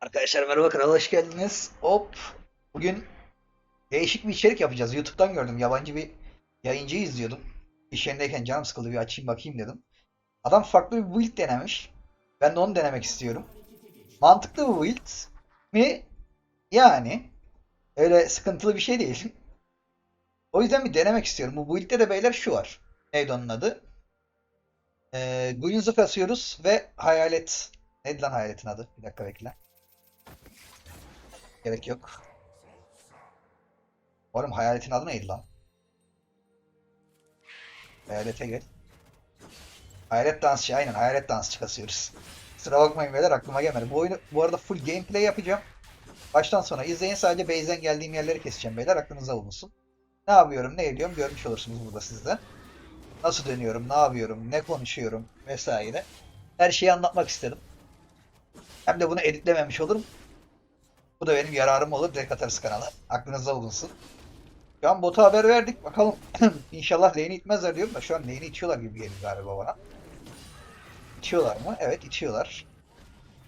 Arkadaşlar merhaba kanala hoş geldiniz. Hop. Bugün değişik bir içerik yapacağız. YouTube'dan gördüm. Yabancı bir yayıncıyı izliyordum. İş yerindeyken canım sıkıldı bir açayım bakayım dedim. Adam farklı bir build denemiş. Ben de onu denemek istiyorum. Mantıklı bir build mi? Yani. Öyle sıkıntılı bir şey değil. O yüzden bir denemek istiyorum. Bu build'de de beyler şu var. Neydi onun adı? Ee, Guins'ı kasıyoruz ve hayalet. Neydi lan hayaletin adı? Bir dakika bekle. Gerek yok. Oğlum hayaletin adı neydi lan? Hayalete gel. Hayalet dansçı aynen hayalet dansçı kasıyoruz. Sıra bakmayın beyler aklıma gelmedi. Bu oyunu bu arada full gameplay yapacağım. Baştan sona izleyin sadece base'den geldiğim yerleri keseceğim beyler aklınıza bulunsun. Ne yapıyorum ne ediyorum görmüş olursunuz burada sizde. Nasıl dönüyorum ne yapıyorum ne konuşuyorum vesaire. Her şeyi anlatmak istedim. Hem de bunu editlememiş olurum. Bu da benim yararım olur direkt atarız kanala. Aklınızda bulunsun. Şu an bota haber verdik. Bakalım inşallah lane'i itmezler diyorum da şu an lane'i itiyorlar gibi geliyor galiba bana. İtiyorlar mı? Evet itiyorlar.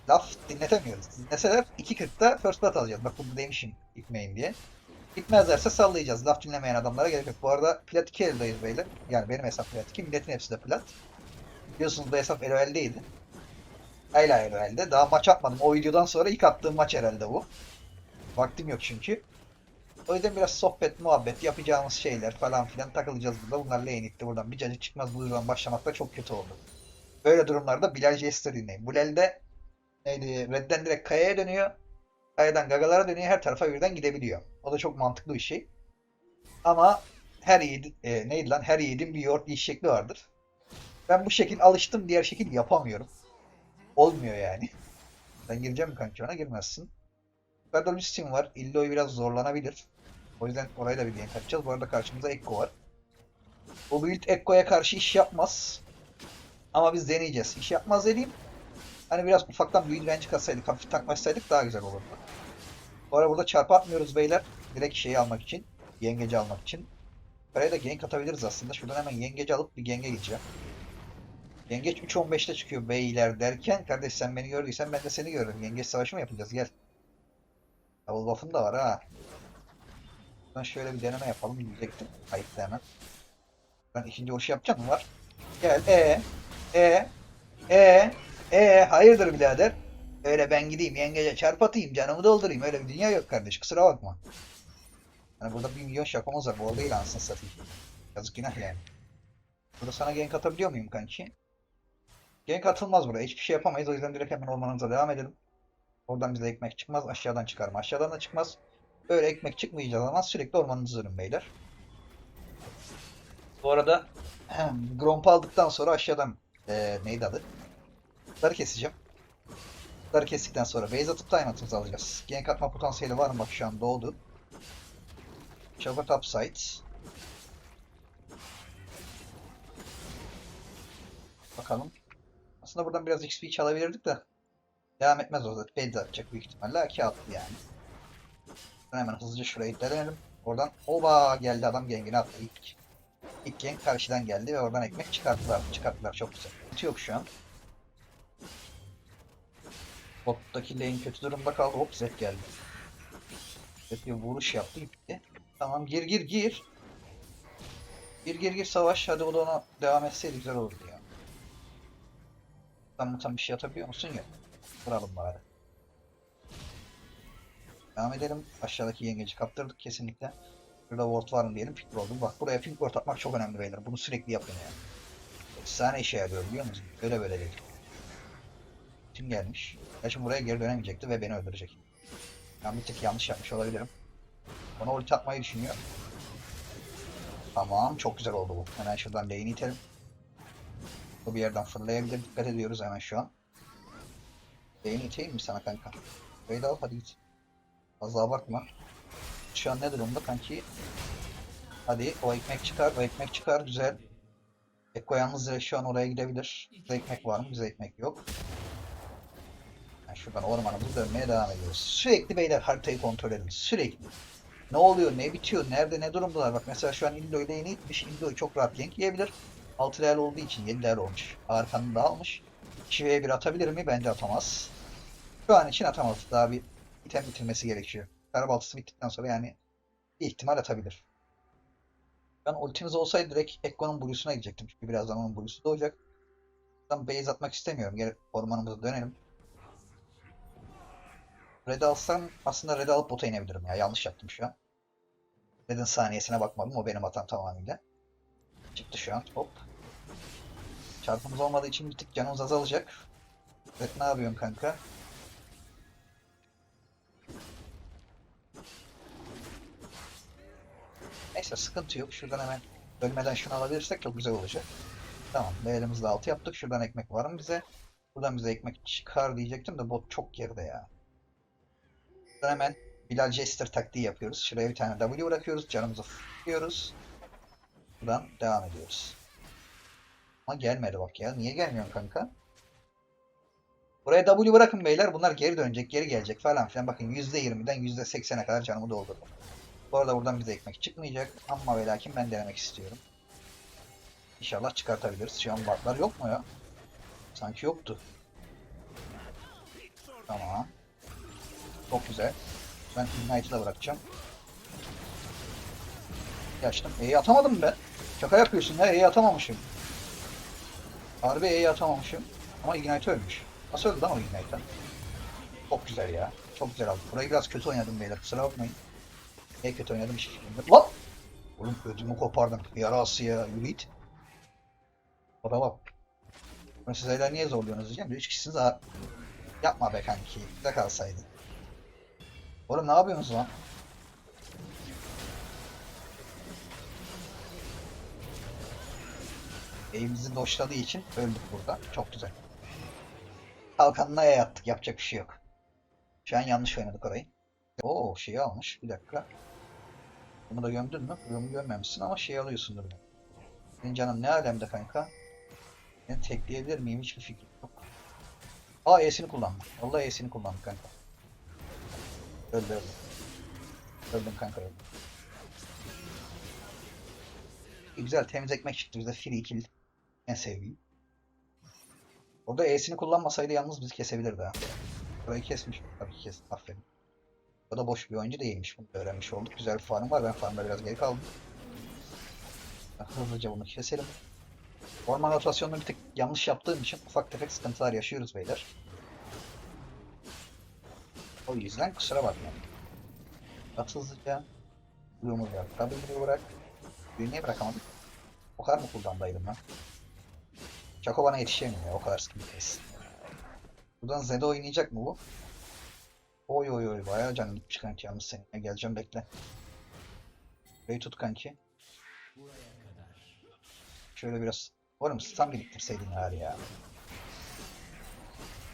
Laf dinletemiyoruz. Dinleseler 2.40'da first blood alacağız. Bak bunu demişim itmeyin diye. Gitmezlerse sallayacağız. Laf dinlemeyen adamlara gerek yok. Bu arada plat 2 eldayız beyler. Yani benim hesap plat 2. Milletin hepsi de plat. Biliyorsunuz bu hesap LoL'deydi. Hala LoL'de. Daha maç atmadım. O videodan sonra ilk attığım maç herhalde bu. Vaktim yok çünkü. O yüzden biraz sohbet, muhabbet, yapacağımız şeyler falan filan takılacağız burada. Bunlar lane itti buradan. Bir cacık çıkmaz bu yüzden başlamak da çok kötü oldu. Böyle durumlarda Bilal Jester dinleyin. Bu Lel'de neydi? Red'den direkt kayaya dönüyor. Kayadan gagalara dönüyor. Her tarafa birden gidebiliyor. O da çok mantıklı bir şey. Ama her yiğidin, e, neydi lan? Her yiğidin bir yoğurt yiyiş şekli vardır. Ben bu şekil alıştım. Diğer şekil yapamıyorum. Olmuyor yani. Sen gireceğim mi kanka ona? Girmezsin. Yukarıda Lucian var. Illoy biraz zorlanabilir. O yüzden orayı da bir gank atacağız. Bu arada karşımızda Ekko var. Bu build Ekko'ya karşı iş yapmaz. Ama biz deneyeceğiz. İş yapmaz dediğim hani biraz ufaktan büyük range katsaydık, hafif takmasaydık daha güzel olurdu. Bu arada burada çarpı atmıyoruz beyler. Direkt şeyi almak için. Yengeci almak için. Buraya da gank atabiliriz aslında. Şuradan hemen yengeci alıp bir genge gideceğim. Yengeç 3.15'te çıkıyor beyler derken kardeş sen beni gördüysen ben de seni görürüm. Yengeç savaşı mı yapacağız? Gel. Double buff'ın da var ha. Ben şöyle bir deneme yapalım diyecektim. Kayıtlı hemen. Ben ikinci vuruş yapacağım mı var? Gel. E e e e hayırdır birader? Öyle ben gideyim yengece çarp atayım canımı doldurayım. Öyle bir dünya yok kardeş kusura bakma. Hani burada bir milyon şakamız var. Bu değil anasını satayım. Yazık günah yani. Burada sana gank atabiliyor muyum kanki? Gank atılmaz burada. Hiçbir şey yapamayız. O yüzden direkt hemen ormanımıza devam edelim. Oradan bize ekmek çıkmaz. Aşağıdan çıkar? Aşağıdan da çıkmaz. Böyle ekmek çıkmayacağız ama sürekli ormanınızı dönün beyler. Bu arada Gromp aldıktan sonra aşağıdan ee, neydi adı? Kutları keseceğim. Kutları kestikten sonra base atıp time alacağız. Gank atma potansiyeli var mı? Bak şu an doğdu. Shelter topside. Bakalım. Aslında buradan biraz XP çalabilirdik de. Devam etmez o zaten. Base atacak büyük ihtimalle. Ki attı yani. Hemen hızlıca şurayı deneyelim. Oradan oba geldi adam gengini attı ilk. İlk genk karşıdan geldi ve oradan ekmek çıkarttılar. Çıkarttılar çok güzel. Kötü yok şu an. Bottaki lane kötü durumda kaldı. Hop Zed geldi. Zed bir vuruş yaptı gitti. Tamam gir gir gir. Gir gir gir savaş. Hadi o da ona devam etseydi güzel olurdu ya. Tam tam bir şey atabiliyor musun ya? Vuralım bari. Devam edelim. Aşağıdaki yengeci kaptırdık kesinlikle. Burada ward var mı diyelim. Pink oldu. Bak buraya pink ward atmak çok önemli beyler. Bunu sürekli yapın yani. Efsane işe yarıyor biliyor musun? Böyle böyle değil. Kim gelmiş? Gerçi buraya geri dönemeyecekti ve beni öldürecek. Ben bir tık yanlış yapmış olabilirim. Ona ulti atmayı düşünüyor. Tamam çok güzel oldu bu. Hemen şuradan lane'i itelim. Bu bir yerden fırlayabilir. Dikkat ediyoruz hemen şu an. Lane'i iteyim mi sana kanka? Böyle al hadi git. Fazla abartma. Şu an ne durumda kanki? Hadi o ekmek çıkar, o ekmek çıkar güzel. Ekko yalnız şu an oraya gidebilir. Bize ekmek var mı? Bize ekmek yok. Yani şuradan ormanımızı dönmeye devam ediyoruz. Sürekli beyler haritayı kontrol edin. Sürekli. Ne oluyor, ne bitiyor, nerede, ne durumdalar? Bak mesela şu an Ildo ile yeni itmiş. Ildo çok rahat gank yiyebilir. 6 level olduğu için 7 level olmuş. Arkanını da almış. 2 v 1 atabilir mi? Bence atamaz. Şu an için atamaz. Daha bir item bitirmesi gerekiyor. Karabaltısı bittikten sonra yani bir ihtimal atabilir. Ben ultimiz olsaydı direkt Ekko'nun Blue'suna gidecektim. Çünkü birazdan onun Blue'su doğacak. Ben base atmak istemiyorum. Geri ormanımıza dönelim. Red alsam aslında Red alıp bota inebilirim ya. Yanlış yaptım şu an. Red'in saniyesine bakmadım. O benim hatam tamamıyla. Çıktı şu an. Hop. Çarpımız olmadığı için bir tık canımız azalacak. Red ne yapıyorsun kanka? Neyse sıkıntı yok. Şuradan hemen ölmeden şunu alabilirsek çok güzel olacak. Tamam. Değerimizi de altı yaptık. Şuradan ekmek var mı bize? Buradan bize ekmek çıkar diyecektim de bot çok geride ya. Buradan hemen Bilal Jester taktiği yapıyoruz. Şuraya bir tane W bırakıyoruz. Canımızı f***yoruz. Buradan devam ediyoruz. Ama gelmedi bak ya. Niye gelmiyorsun kanka? Buraya W bırakın beyler. Bunlar geri dönecek, geri gelecek falan filan. Bakın %20'den %80'e kadar canımı doldurdum. Bu arada buradan bize ekmek çıkmayacak. Ama ve lakin ben denemek istiyorum. İnşallah çıkartabiliriz. Şu an batlar yok mu ya? Sanki yoktu. Tamam. Çok güzel. Ben Ignite'ı da bırakacağım. Yaştım. E'yi atamadım ben. Şaka yapıyorsun ya. E'yi atamamışım. Harbi E'yi atamamışım. Ama Ignite ölmüş. Nasıl öldü lan o Ignite'den? Çok güzel ya. Çok güzel aldım. Burayı biraz kötü oynadım beyler. Kusura bakmayın. Ne kötü oynadım hiç fikrim Lan! Oğlum ödümü kopardım. Yarası ya. Yürü git. Bana bak. Ben siz hala niye zorluyorsunuz diyeceğim. Üç kişisiniz ha. Yapma be kanki. Bize kalsaydı. Oğlum ne yapıyorsunuz lan? Evimizi doşladığı için öldük burada. Çok güzel. Kalkanına yattık. Yapacak bir şey yok. Şu an yanlış oynadık orayı. Oo şeyi almış. Bir dakika. Bunu da gömdün mü? Bunu gömmemişsin ama şey alıyorsundur. Senin canın ne alemde kanka? Ben tekleyebilir miyim? Hiçbir fikrim yok. Aa E'sini kullandım. Vallahi E'sini kullandım kanka. Öldü öldü. Öldüm kanka öldüm. İyi, Güzel temiz ekmek çıktı bize. Free kill. En sevdiğim. Orada E'sini kullanmasaydı yalnız bizi kesebilirdi ha. Burayı kesmiş. Tabii ki kes. Aferin. O da boş bir oyuncu değilmiş. Bunu öğrenmiş olduk. Güzel bir farm var. Ben farmda biraz geri kaldım. Hızlıca bunu keselim. Orman rotasyonunu bir tık yanlış yaptığım için ufak tefek sıkıntılar yaşıyoruz beyler. O yüzden kusura bakmayın. At hızlıca. Blue'umu bırak. W'yu bırak. Blue'yu niye bırakamadım? O kadar mı kullandaydım ben? Çako bana yetişemiyor. O kadar sıkıntıyız. Buradan Zed'e oynayacak mı bu? Oy oy oy. Bayağı canım gitmiş kanki yalnız seninle. Geleceğim bekle. Burayı tut kanki. Şöyle biraz Oğlum stun biriktirseydin bari ya.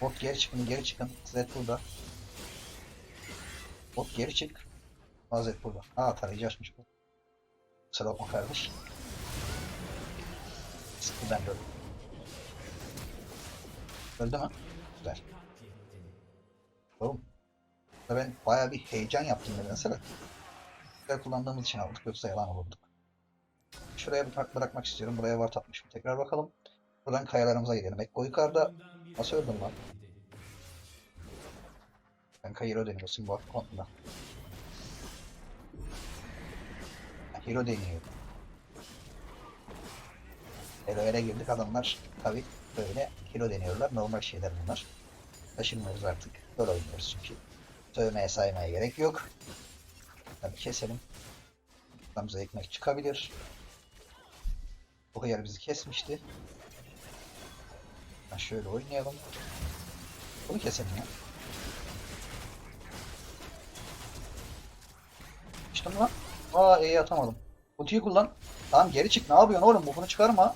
Bot geri çıkın, geri çıkın. Zed burada. Bot geri çık. Aa Zed burada. Aa tarayıcı bu. Kusura bakma kardeş. Sıkı ben öldüm. Öldü mü? Güzel. Oğlum. Ben bayağı bir heyecan yaptım nedense. Güzel kullandığımız için aldık yoksa yalan olurduk. Şuraya bırak- bırakmak istiyorum. Buraya var atmışım. Tekrar bakalım. Buradan kayalarımıza gidelim. Ekko yukarıda. Nasıl öldüm lan? Ben Hero deniyorsun bu konuda. Hero deniyor. Elo'ya girdik adamlar tabi böyle hero deniyorlar. Normal şeyler bunlar. Taşınmıyoruz artık. Böyle oynuyoruz çünkü. Sövmeye saymaya gerek yok. Tabi keselim. Buradan ekmek çıkabilir. Bu hıyar bizi kesmişti. Ha şöyle oynayalım. Bunu keselim ya. İşte lan. Aa E'yi atamadım. Ultiyi kullan. Tamam geri çık. Ne yapıyorsun oğlum? Bunu çıkarma.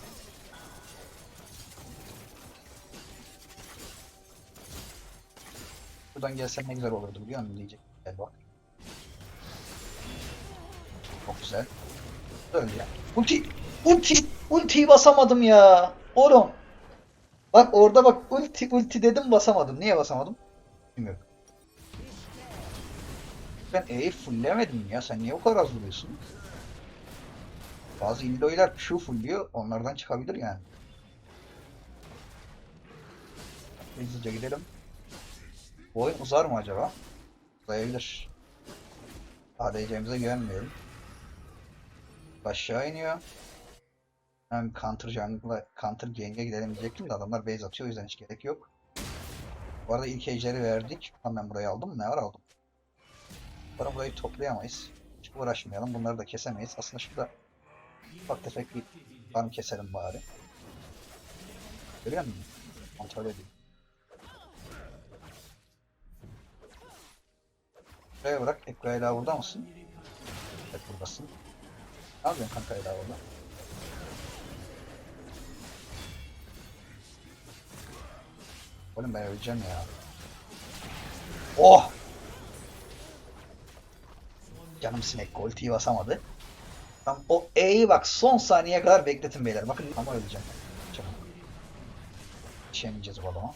Buradan gelsen ne güzel olurdu biliyor musun diyecek. Gel bak. Çok güzel. Öldü ya. Ulti! Ulti! Ultiyi basamadım ya. Oğlum. Bak orada bak ulti ulti dedim basamadım. Niye basamadım? Bilmiyorum. Ben E'yi fulllemedim ya. Sen niye o kadar az vuruyorsun? Bazı illoylar şu fullliyor. Onlardan çıkabilir yani. Hızlıca gidelim. Bu oyun uzar mı acaba? Uzayabilir. ADC'mize güvenmiyorum. Aşağı iniyor. Hem counter jungle'a, counter gang'e gidelim diyecektim de adamlar base atıyor o yüzden hiç gerek yok. Bu arada ilk ejderi verdik. Lan ben burayı aldım? Ne var aldım? Sonra burayı toplayamayız. Hiç uğraşmayalım. Bunları da kesemeyiz. Aslında şurada ufak tefek bir farm keselim bari. Görüyor musun? Kontrol edeyim. Buraya bırak. Ekko hala burada mısın? Evet buradasın. Ne yapıyorsun kanka hala orada? Oğlum ben öleceğim ya. Oh! Canım sinek ultiyi basamadı. Tam o E'yi bak son saniyeye kadar bekletin beyler. Bakın ama öleceğim. Çabuk. Yetişemeyeceğiz bu adama.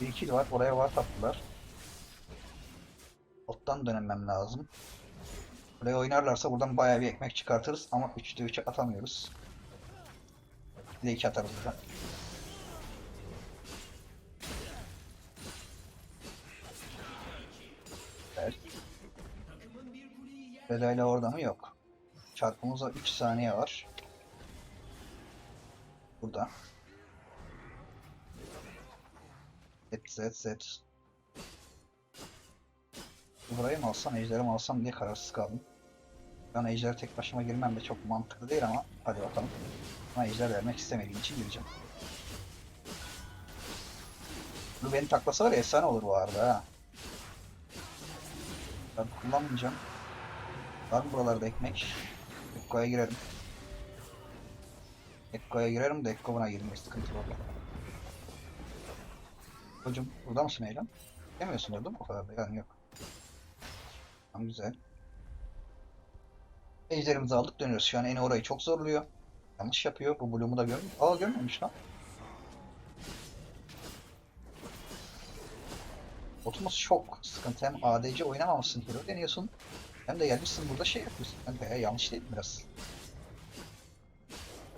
Bir iki var. Oraya var tatlılar. Ottan dönemem lazım. Buraya oynarlarsa buradan bayağı bir ekmek çıkartırız ama 3'te 3'e atamıyoruz. Bir de 2 atarız buradan. Evet. Belayla orada mı? Yok. Çarpımızda 3 saniye var. Burada. Set set set. Burayı mı alsam, ejderi mi alsam diye kararsız kaldım. Ben ejder tek başıma girmem de çok mantıklı değil ama hadi bakalım. Ama ejder vermek istemediğim için gireceğim. Bu beni taklasa var ya efsane olur bu arada ha. Ben kullanmayacağım. Var mı buralarda ekmek? Ekko'ya girerim. Ekko'ya girerim de Ekko buna girmeye sıkıntı olur. Hocam burada mısın Eylem? Demiyorsun değil mi? O kadar da yani yok. Tamam güzel. Ejderimizi aldık dönüyoruz. Şu an Eni orayı çok zorluyor. Yanlış yapıyor. Bu Bloom'u da görmüyor. Aa görmemiş lan. Botumuz çok sıkıntı. Hem ADC oynamamışsın hero deniyorsun. Hem de gelmişsin burada şey yapıyorsun. Ben bayağı yanlış değil mi biraz?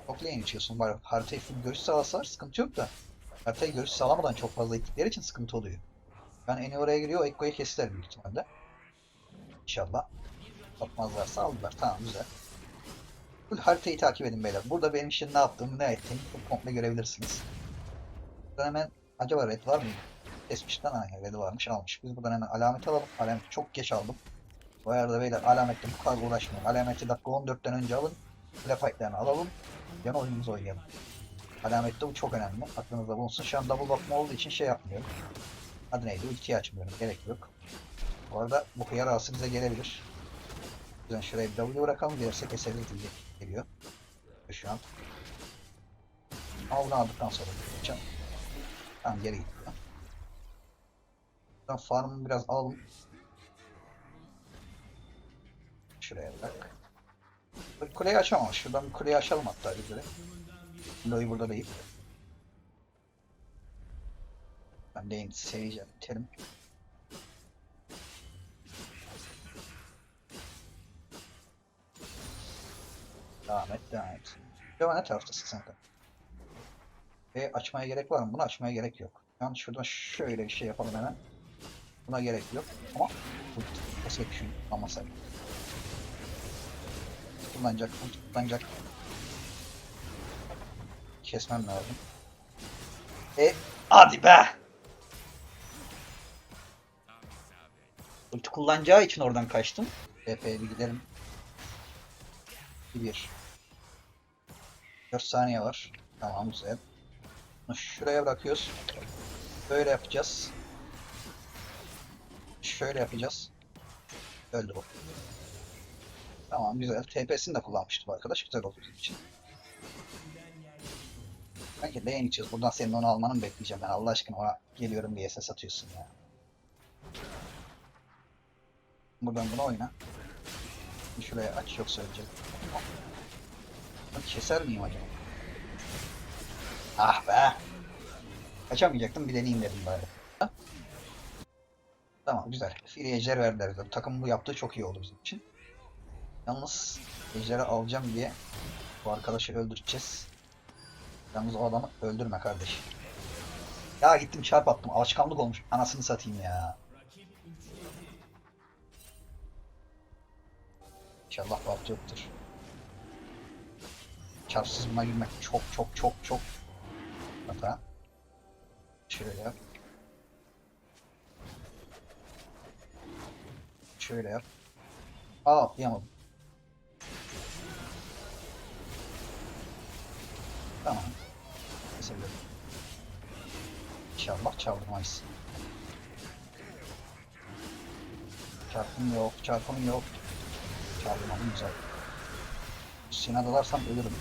Çok lane içiyorsun. Var haritayı full görüş sağlasalar sıkıntı yok da. Haritayı görüş sağlamadan çok fazla ittikleri için sıkıntı oluyor. Ben Eni oraya giriyor. Ekko'yu kestiler büyük ihtimalle. İnşallah. Atmazlarsa aldılar. Tamam güzel. Full haritayı takip edin beyler. Burada benim için ne yaptığımı ne ettiğimi komple görebilirsiniz. Buradan hemen acaba red var mıydı? Kesmişten aynen red'i varmış almış. Biz buradan hemen alamet alalım. Alameti çok geç aldım. Bu arada beyler alamette bu kadar uğraşmayın. Alameti dakika 14'ten önce alın. Fight'lerini alalım. Yan oyunumuzu oynayalım. Alamette bu çok önemli. Aklınızda bulunsun. Şu an double bakma olduğu için şey yapmıyorum. Adı neydi? Ultiyi açmıyorum. Gerek yok. Bu arada bu hıyar ağası bize gelebilir. O yüzden şuraya bir W bırakalım. Gelirse keseriz diye geliyor. Şu an. Bunu aldıktan sonra gideceğim. Tamam geri gitti. Buradan farmı biraz alalım. Şuraya bırak. Bu Kuleyi açamamış. Şuradan bir kuleyi açalım hatta bir kere. Lo'yu burada değil. Ben de seveceğim. Terim. Devam et, devam et. Devam ne taraftasın sen de? E açmaya gerek var mı? Bunu açmaya gerek yok. Yani şuradan şöyle bir şey yapalım hemen. Buna gerek yok ama bu nasıl düşün ama sen kullanacak, kullanacak. Kesmem lazım. E hadi be. Ulti kullanacağı için oradan kaçtım. TP'ye bir gidelim. 1 4 saniye var. Tamam güzel. Bunu şuraya bırakıyoruz. Böyle yapacağız. Şöyle yapacağız. Öldü bu. Tamam güzel. TP'sini de kullanmıştı bu arkadaş. Güzel oldu bizim için. Sanki lane içiyoruz. Buradan senin onu almanı mı bekleyeceğim ben. Allah aşkına ona geliyorum diye ses atıyorsun ya. Buradan bunu oyna. Şuraya aç yoksa ölecek. Keser miyim acaba? Ah be! Kaçamayacaktım bir deneyeyim dedim bari. Tamam güzel. Free ejder verdiler. Takım bu yaptığı çok iyi oldu bizim için. Yalnız ejderi alacağım diye bu arkadaşı öldüreceğiz. Yalnız o adamı öldürme kardeş. Ya gittim çarp attım. Alışkanlık olmuş. Anasını satayım ya. İnşallah balt yoktur. Çarpsız buna girmek çok çok çok çok hata. Şöyle. Şöyle yap. Aa atlayamadım. Tamam. Seviyorum. İnşallah çaldırmayız. Çarpım yok, çarpım yok. Çaldırmadım güzel. Üstüne dalarsam ölürüm.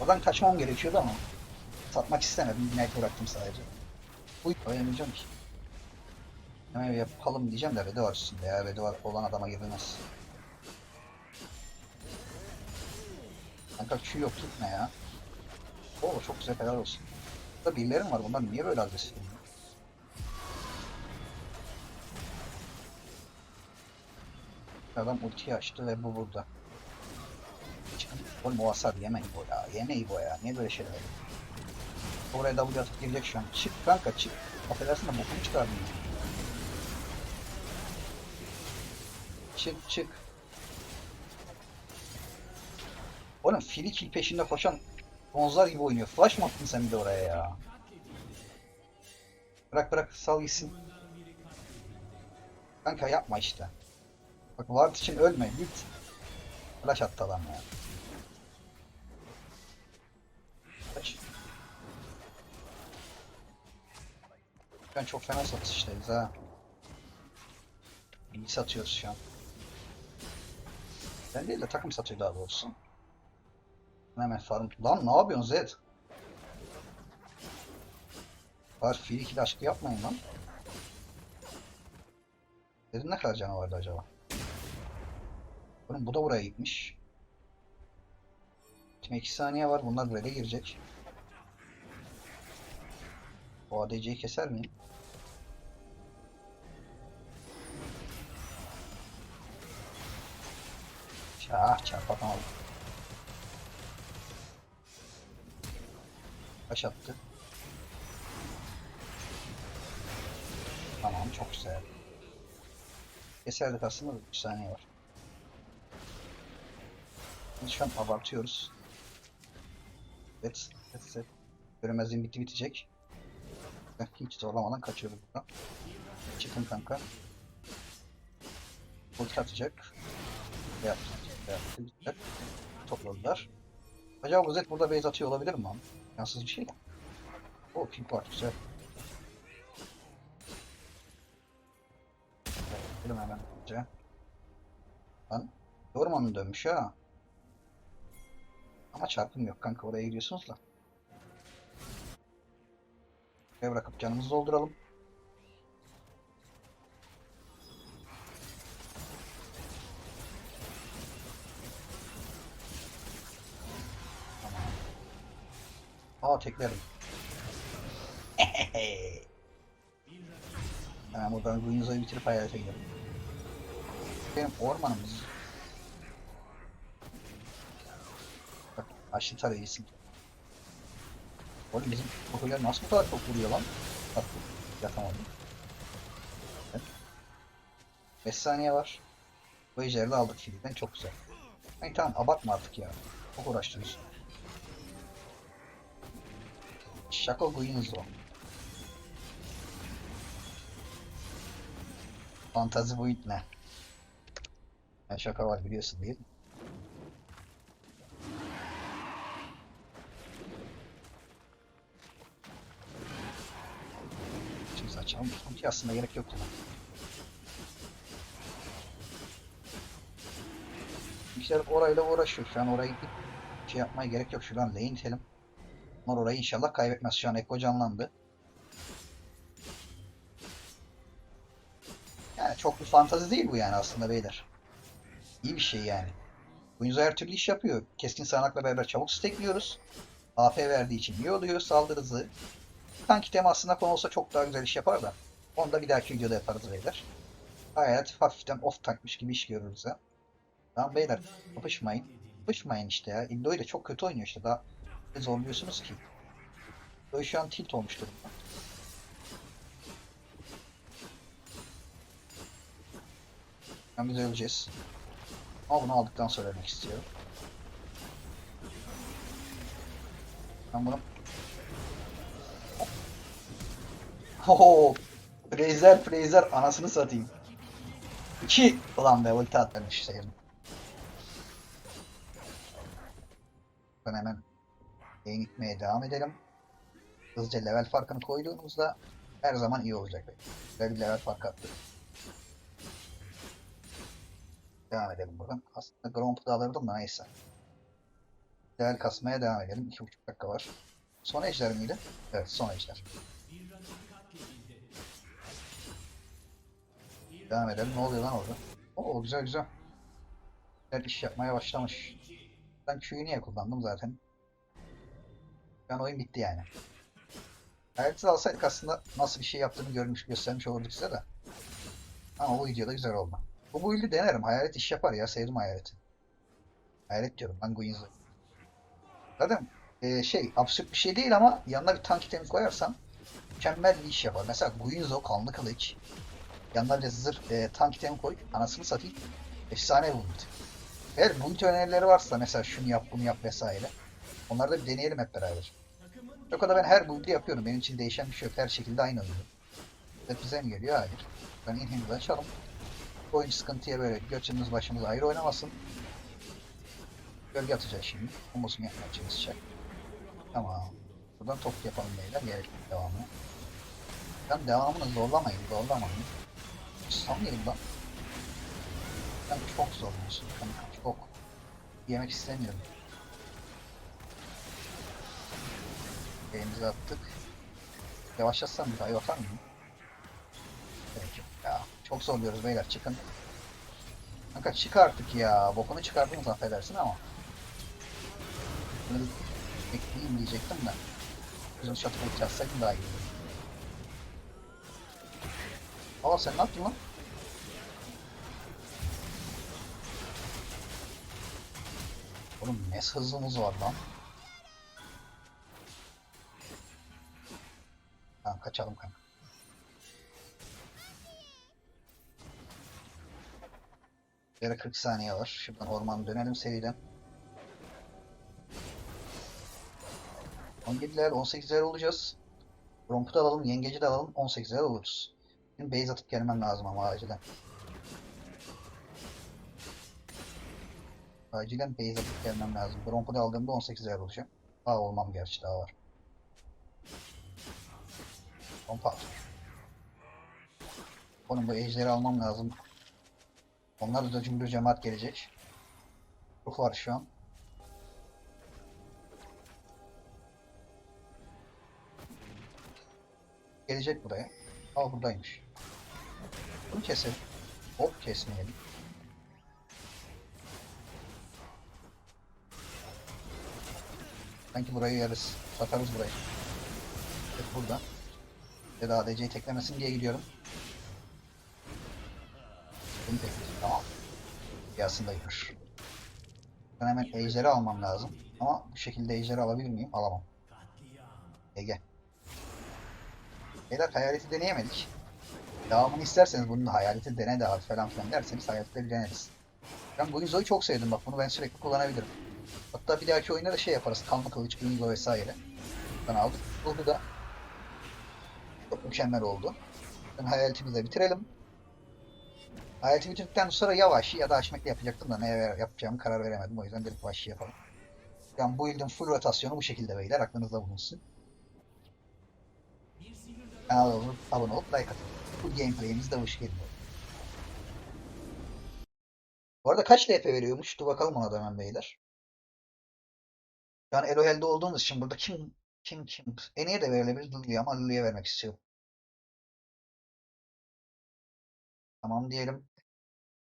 Oradan kaçmam gerekiyordu ama satmak istemedim. Binayet bıraktım sadece. Bu oynamayacağım ki. Hemen yapalım diyeceğim de Rede var üstünde ya. Var olan adama girilmez. Kanka Q yok tutma ya. Oo çok güzel helal olsun. Burada birilerim var. Bunlar niye böyle agresif? Adam ultiyi açtı ve bu burada. Oğlum o hasar yeme İbo ya. Yeme İbo ya. Niye böyle şeyler? Oraya W atıp girecek şu an. Çık kanka çık. Affedersin de bokunu çıkardın. Çık çık. Oğlum fili kill peşinde koşan bonzar gibi oynuyor. Flash mı attın sen bir de oraya ya? Bırak bırak sal gitsin. Kanka yapma işte. Bak Ward için ölme git. Flash attı adam ya. Ben çok fena satıştayız ha. İyi satıyoruz şu an. Ben değil de takım satıyor daha doğrusu. Hemen farm. Lan ne yapıyorsun Zed? Var fil ikili aşkı yapmayın lan. Zed'in ne kadar canı vardı acaba? Oğlum bu da buraya gitmiş. Şimdi 2 saniye var. Bunlar böyle girecek. O ADC'yi keser miyim? Ah çarpatamadım. Baş attı. Tamam çok güzel. Keserdik aslında da 3 saniye var. Biz şu an abartıyoruz. Evet, evet, evet. Göremezliğim bitti bitecek. Hiç zorlamadan kaçıyorum buradan. Çıkın kanka. Ulti atacak. Ve yaptı. Bittiler. Topladılar. Acaba bu Zed burada base atıyor olabilir mi? Yansız bir şey mi? O pink var güzel. Gidelim hemen önce. Lan Dorman'ın dönmüş ha. Ama çarpım yok kanka oraya gidiyorsunuz da. Buraya bırakıp canımızı dolduralım. Aa teklerim. Hemen buradan Guinness'ı bitirip hayata gidelim. Benim ormanımız. Bak aşırı tarayıcısın. Oğlum bizim Pokeler nasıl bu kadar çok vuruyor lan? Bak yatamadım. Evet. 5 saniye var. Bu ejderi de aldık filden çok güzel. Ay tamam abartma artık ya. Çok uğraştınız. Şako Guinness o. Fantazi boyut ne? Ya şaka var biliyorsun değil mi? Şimdi açalım. Sanki aslında gerek yok buna. İşler orayla uğraşıyor. Şu an orayı şey yapmaya gerek yok. Şuradan lane itelim. Onlar orayı inşallah kaybetmez. Şu an Ekko canlandı. Yani çok bir fantazi değil bu yani aslında beyler. İyi bir şey yani. Oyuncu her türlü iş yapıyor. Keskin sağanakla beraber çabuk stekliyoruz. AP verdiği için iyi oluyor saldırı hızı. Tanki temasına konulsa çok daha güzel iş yapar da. Onu da bir dahaki videoda yaparız beyler. Hayat hafiften off tankmış gibi iş görürüz ya. Tamam beyler kapışmayın. Kapışmayın işte ya. Illoy da çok kötü oynuyor işte daha zorluyorsunuz ki. Böyle şu an tilt olmuş durumda. Ben biz öleceğiz. Ama bunu aldıktan sonra ölmek istiyorum. Ben bunu... Oho! Fraser Fraser anasını satayım. 2 Ulan be ulti atlamış sayılım. Ben hemen yayın gitmeye devam edelim. Hızlıca level farkını koyduğumuzda her zaman iyi olacak. Güzel bir level farkı attı. Devam edelim buradan. Aslında Gromp'u da alırdım da neyse. Level kasmaya devam edelim. 2,5 dakika var. Son ejder miydi? Evet son ejder. Devam edelim. Ne oluyor lan orada? Oo güzel güzel. Güzel iş yapmaya başlamış. Ben Q'yu niye kullandım zaten? Ben oyun bitti yani. Hayaletsiz alsaydık aslında nasıl bir şey yaptığını görmüş, göstermiş olurduk size de. Ama bu videoda güzel oldu. Bu build'i denerim. Hayalet iş yapar ya. Sevdim hayaleti. Hayalet diyorum ben Guinsoo. Zaten e, şey absürt bir şey değil ama yanına bir tank itemi koyarsan mükemmel bir iş yapar. Mesela Guinsoo kanlı kılıç. Yanına bir de zırh e, tank itemi koy. Anasını satayım. Efsane bu build. Eğer build önerileri varsa mesela şunu yap bunu yap vesaire. Onları da bir deneyelim hep beraber. O kadar ben her build'i yapıyorum. Benim için değişen bir şey yok. Her şekilde aynı oluyor. Hep bize mi geliyor? Hayır. Ben inhibit'i açalım. Oyuncu sıkıntıya böyle götümüz başımız ayrı oynamasın. Gölge atacak şimdi. Kombosunu yapmaya çalışacak. Tamam. Buradan top yapalım beyler. Gerek yok devamını. Ben devamını zorlamayın. Zorlamayın. Sanmıyorum lan. Ben çok zorluyorsun. kanka, çok. Yemek istemiyorum. Elimizi attık. Yavaşlatsam bir daha yapar mıyım? Gerek yok ya. Çok zorluyoruz beyler çıkın. Kanka çık artık ya. Bokunu çıkardınız affedersin ama. Bunu bekleyeyim diyecektim de. Bizim şatı çalışsaydım daha iyi. Aa sen ne yaptın lan? Oğlum ne hızımız var lan. Tamam kaçalım kanka. Yere 40 saniye var. Şuradan orman dönelim seriden. 17'ler 18'ler olacağız. Romp'u da alalım, yengeci de alalım. 18'ler oluruz. Şimdi base atıp gelmem lazım ama acilen. Acilen base atıp gelmem lazım. Romp'u da aldığımda 18'ler olacağım. Daha olmam gerçi daha var. Romp al. Onun bu ejderi almam lazım. Onlar da cümbür cemaat gelecek. Ruh var şu an. Gelecek buraya. Al buradaymış. Bunu keselim. Hop kesmeyelim. Sanki burayı yarız. Satarız burayı. Evet burada. Ya da ADC'yi teklemesin diye gidiyorum. Bunu tekledim. Tamam. Yasında yürür. Ben hemen ejderi almam lazım. Ama bu şekilde ejderi alabilir miyim? Alamam. Ege. Beyler hayaleti deneyemedik. Devamını isterseniz bunun da hayaleti dene de abi falan filan derseniz hayaleti de bir deneriz. Ben bu Guinzo'yu çok sevdim bak bunu ben sürekli kullanabilirim. Hatta bir dahaki oyunda da şey yaparız. Kanlı kılıç, Guinzo vesaire. Ben aldık. Bunu da çok mükemmel oldu. Ben hayaletimizi de bitirelim. Hayaleti bitirdikten sonra ya Vahşi ya da Haşmet'le yapacaktım da neye yapacağımı karar veremedim. O yüzden direkt Vahşi yapalım. Yani bu build'in full rotasyonu bu şekilde beyler. Aklınızda bulunsun. Kanala olup, abone olup like atın. Full gameplay'imiz de bu şekilde. Bu arada kaç LP veriyormuş? Dur bakalım ona da hemen beyler. Yani Elohel'de olduğumuz için burada kim kim kim? Eniye de verilebilir Lulu'ya ama Lulu'ya vermek istiyorum. Tamam diyelim.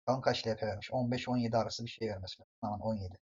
Bakalım kaç LP vermiş. 15-17 arası bir şey vermesi lazım. Aman 17.